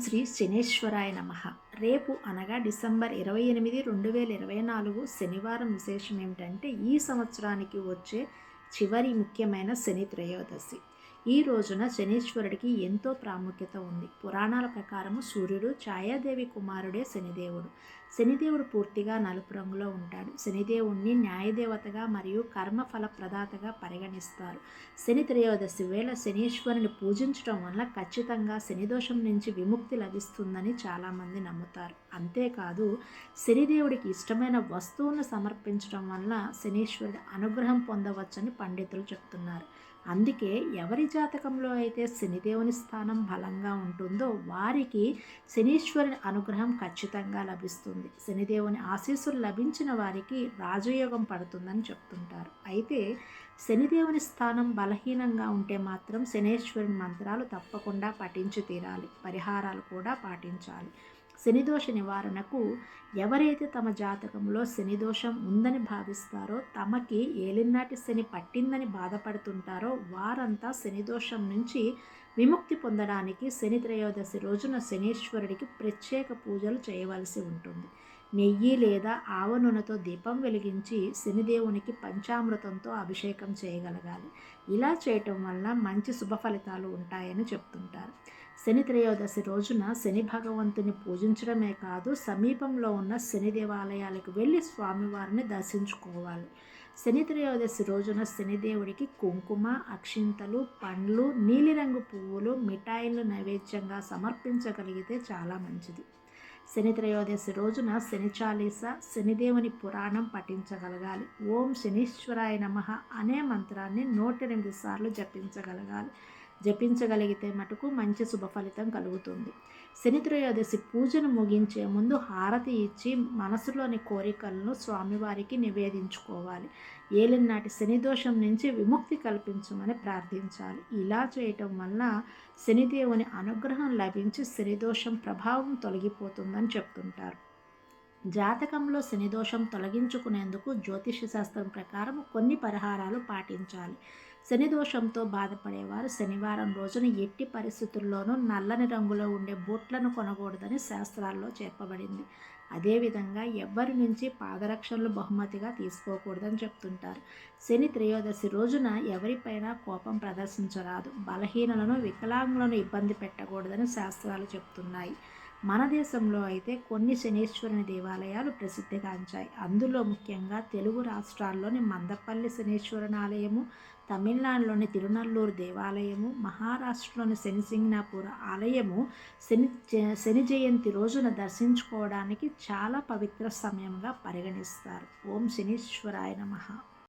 శ్రీ శనేశ్వరాయ నమ. రేపు అనగా డిసెంబర్ ఇరవై ఎనిమిది రెండు వేల ఇరవై నాలుగు శనివారం విశేషం ఏమిటంటే ఈ సంవత్సరానికి వచ్చే చివరి ముఖ్యమైన శని త్రయోదశి. ఈ రోజున శనీశ్వరుడికి ఎంతో ప్రాముఖ్యత ఉంది. పురాణాల ప్రకారము సూర్యుడు ఛాయాదేవి కుమారుడే శనిదేవుడు. శనిదేవుడు పూర్తిగా నలుపు రంగులో ఉంటాడు. శనిదేవుణ్ణి న్యాయదేవతగా మరియు కర్మఫల ప్రదాతగా పరిగణిస్తారు. శని త్రయోదశి వేళ శనీశ్వరుని పూజించడం వల్ల ఖచ్చితంగా శనిదోషం నుంచి విముక్తి లభిస్తుందని చాలామంది నమ్ముతారు. అంతేకాదు శనిదేవుడికి ఇష్టమైన వస్తువును సమర్పించడం వల్ల శనీశ్వరుడి అనుగ్రహం పొందవచ్చని పండితులు చెప్తున్నారు. అందుకే ఎవరి జాతకంలో అయితే శనిదేవుని స్థానం బలంగా ఉంటుందో వారికి శనీశ్వరుని అనుగ్రహం ఖచ్చితంగా లభిస్తుంది. శనిదేవుని ఆశీస్సులు లభించిన వారికి రాజయోగం పడుతుందని చెప్తుంటారు. అయితే శనిదేవుని స్థానం బలహీనంగా ఉంటే మాత్రం శనేశ్వరుని మంత్రాలు తప్పకుండా పఠించి తీరాలి. పరిహారాలు కూడా పాటించాలి. శనిదోష నివారణకు ఎవరైతే తమ జాతకంలో శనిదోషం ఉందని భావిస్తారో తమకి ఏలినాటి శని పట్టిందని బాధపడుతుంటారో వారంతా శనిదోషం నుంచి విముక్తి పొందడానికి శని త్రయోదశి రోజున శనీశ్వరుడికి ప్రత్యేక పూజలు చేయవలసి ఉంటుంది. నెయ్యి లేదా ఆవ నూనెతో దీపం వెలిగించి శనిదేవునికి పంచామృతంతో అభిషేకం చేయగలగాలి. ఇలా చేయటం వల్ల మంచి శుభ ఫలితాలు ఉంటాయని చెప్తుంటారు. శని త్రయోదశి రోజున శని భగవంతుని పూజించడమే కాదు సమీపంలో ఉన్న శని దేవాలయాలకు వెళ్ళి స్వామివారిని దర్శించుకోవాలి. శని త్రయోదశి రోజున శనిదేవుడికి కుంకుమ అక్షింతలు పండ్లు నీలిరంగు పువ్వులు మిఠాయిలు నైవేద్యంగా సమర్పించగలిగితే చాలా మంచిది. శని త్రయోదశి రోజున శని చాలీస శనిదేవుని పురాణం పఠించగలగాలి. ఓం శనీశ్వరాయ నమ అనే మంత్రాన్ని నూట ఎనిమిది సార్లు జపించగలగాలి. జపించగలిగితే మటుకు మంచి శుభ ఫలితం కలుగుతుంది. శని త్రయోదశి పూజను ముగించే ముందు హారతి ఇచ్చి మనసులోని కోరికలను స్వామివారికి నివేదించుకోవాలి. ఏలినాటి శనిదోషం నుంచి విముక్తి కల్పించమని ప్రార్థించాలి. ఇలా చేయటం వల్ల శనిదేవుని అనుగ్రహం లభించి శనిదోషం ప్రభావం తొలగిపోతుందని చెప్తుంటారు. జాతకంలో శనిదోషం తొలగించుకునేందుకు జ్యోతిష శాస్త్రం ప్రకారం కొన్ని పరిహారాలు పాటించాలి. శని దోషంతో బాధపడేవారు. శనివారం రోజున ఎట్టి పరిస్థితుల్లోనూ నల్లని రంగులో ఉండే బూట్లను కొనకూడదని శాస్త్రాల్లో చెప్పబడింది. అదేవిధంగా ఎవ్వరి నుంచి పాదరక్షణలు బహుమతిగా తీసుకోకూడదని చెప్తుంటారు. శని త్రయోదశి రోజున ఎవరిపైనా కోపం ప్రదర్శించరాదు. బలహీనలను వికలాంగులను ఇబ్బంది పెట్టకూడదని శాస్త్రాలు చెప్తున్నాయి. మన దేశంలో అయితే కొన్ని శనీశ్వరుని దేవాలయాలు ప్రసిద్ధిగాంచాయి అందులో ముఖ్యంగా తెలుగు రాష్ట్రాల్లోని మందపల్లి శనీశ్వరుని ఆలయము తమిళనాడులోని తిరునల్లూరు దేవాలయము మహారాష్ట్రలోని శనిసింగ్నాపూర్ ఆలయము శని శని జయంతి రోజున దర్శించుకోవడానికి చాలా పవిత్ర సమయంగా పరిగణిస్తారు. ఓం శనీశ్వరాయ నమ.